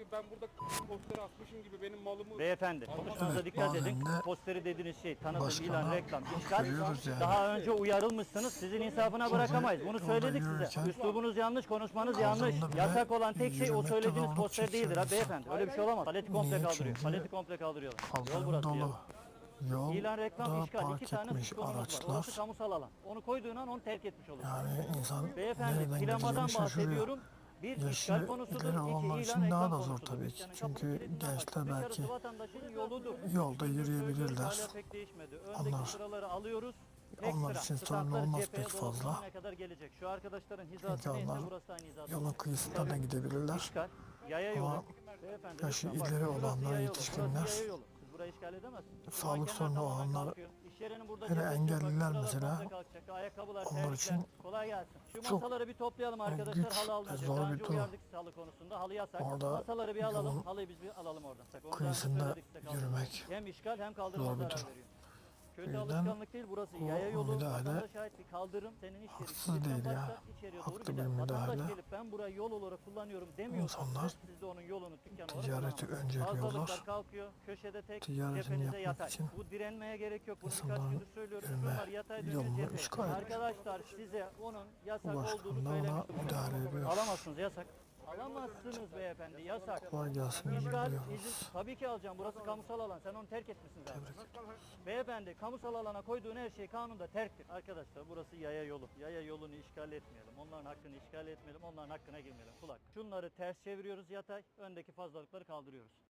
gibi ben burada posteri asmışım gibi benim malımı Beyefendi konuşmanıza dikkat edin. Posteri dediğiniz şey tanıtım, başkana ilan, reklam, işgal. veriyoruz yani. Daha önce uyarılmışsınız. Sizin insafına bırakamayız. Bunu yolda söyledik size. yürürken Üslubunuz yanlış, konuşmanız yanlış. bile Yasak olan tek şey o söylediğiniz poster değildir ha beyefendi. Öyle bir şey olamaz. Paleti komple Niye? kaldırıyor. Çünkü Paleti komple kaldırıyorlar. Yol Kaldırım burası ya. dolu. Yol İlan, reklam, da işgal. park iki tane etmiş suç konumuz var. araçlar. Orası kamusal alan. Onu koyduğun an onu terk etmiş olursun. Yani insan Beyefendi nereden plamadan gideceğini şaşırıyor. bahsediyorum. Bir Yaşı iki olanlar ilan için daha da zor tabii ki. Çünkü gençler belki yolda yürüyebilirler. Onlar- onlar için sorun olmaz pek fazla. Çünkü onlar yolun kıyısından da gidebilirler. Ama yaşı ileri olanlar, yetişkinler, sağlık sorunu olanlar, kalkıyor. İş yerinin burada hele engelliler Bak, mesela, kalkacak. Ayakkabılar, onlar terlikler. için Kolay gelsin. Şu çok masaları bir toplayalım arkadaşlar. güç Halı ve almayacak. zor Daha bir önce durum. uyardık halı konusunda. Halı yasak. Orada Masaları bir alalım. yolun Halıyı biz bir alalım oradan. Bak, onu daha önce kıyısında söyledik size, kaldırın. yürümek Hem işgal hem kaldırma zor bir zarar durum. veriyor. Kötü O yüzden alışkanlık değil burası. bu Yaya yolu, müdahale vatandaş ait bir kaldırım. Senin iş yeri. haksız kilitten değil ya. başlar, içeriye doğru Haklı gider. bir Vatandaş müdahale. gelip ben burayı yol olarak kullanıyorum demiyorsa İnsanlar siz de onun yolunu, olarak ticareti kullanamazsınız. önceliyorlar. Fazlalıklar kalkıyor, köşede tek, Ticaretini cephenize yapmak yatay. için Bu direnmeye gerek yok. Bunu birkaç insanların gündür yürüme yatay yolunu işgal etmek. Arkadaşlar size onun yasak olduğunu ulaştığında ona söylemiştim. müdahale ediyor. Alamazsınız yasak. Alamazsınız beyefendi yasak. Kolay gelsin İşgal, izin tabii ki alacağım. Burası kamusal alan. Sen onu terk etmişsin zaten. Beyefendi kamusal alana koyduğun her şey kanunda terktir. Arkadaşlar burası yaya yolu. Yaya yolunu işgal etmeyelim. Onların hakkını işgal etmeyelim. Onların hakkına girmeyelim. Kulak. Şunları ters çeviriyoruz yatay. Öndeki fazlalıkları kaldırıyoruz.